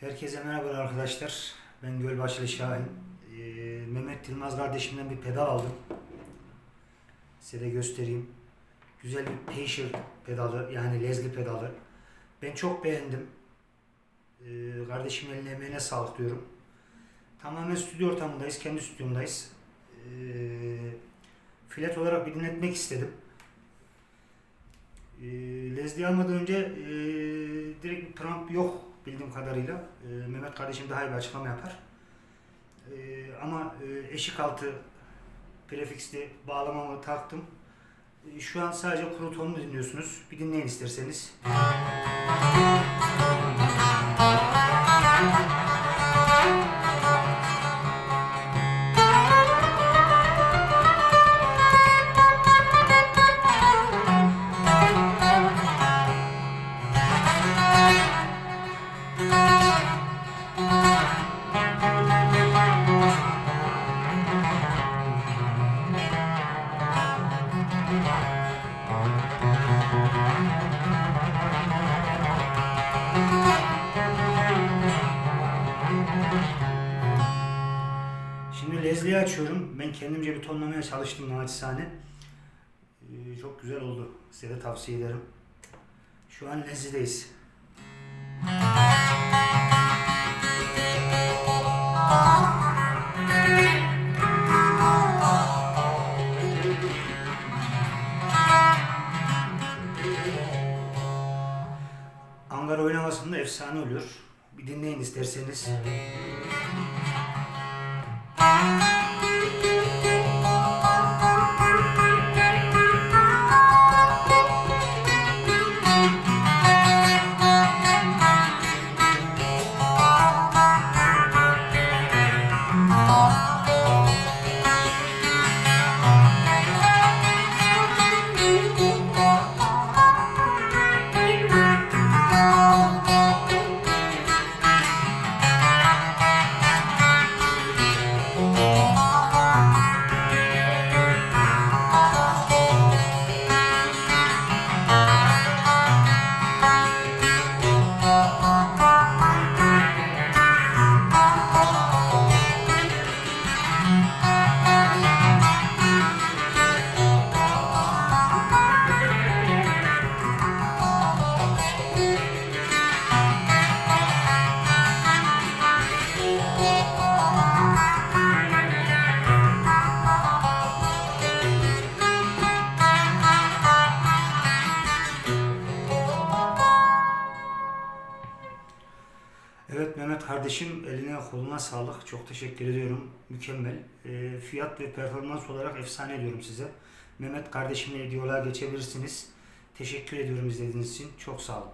Herkese merhaba arkadaşlar. Ben Gölbaşlı Şahin. Ee, Mehmet Yılmaz kardeşimden bir pedal aldım. Size de göstereyim. Güzel bir Pacer pedalı yani lezli pedalı. Ben çok beğendim. Ee, kardeşimin eline emeğine sağlık diyorum. Tamamen stüdyo ortamındayız. Kendi stüdyomdayız. Ee, filet olarak bir dinletmek istedim. Ee, Lezli almadan önce e, direkt bir preamp yok bildiğim kadarıyla. Ee, Mehmet kardeşim daha iyi bir açıklama yapar. Ee, ama e, eşik altı prefixli bağlamamı taktım. Ee, şu an sadece kuru tonunu dinliyorsunuz. Bir dinleyin isterseniz. Şimdi Leslie'yi açıyorum. Ben kendimce bir tonlamaya çalıştım naçizane. Ee, çok güzel oldu. Size de tavsiye ederim. Şu an Leslie'deyiz. Ankara oynamasında efsane oluyor. Bir dinleyin isterseniz. Mehmet kardeşim eline koluna sağlık. Çok teşekkür ediyorum. Mükemmel. Ee, fiyat ve performans olarak efsane diyorum size. Mehmet kardeşimle diyaloğa geçebilirsiniz. Teşekkür ediyorum izlediğiniz için. Çok sağ olun.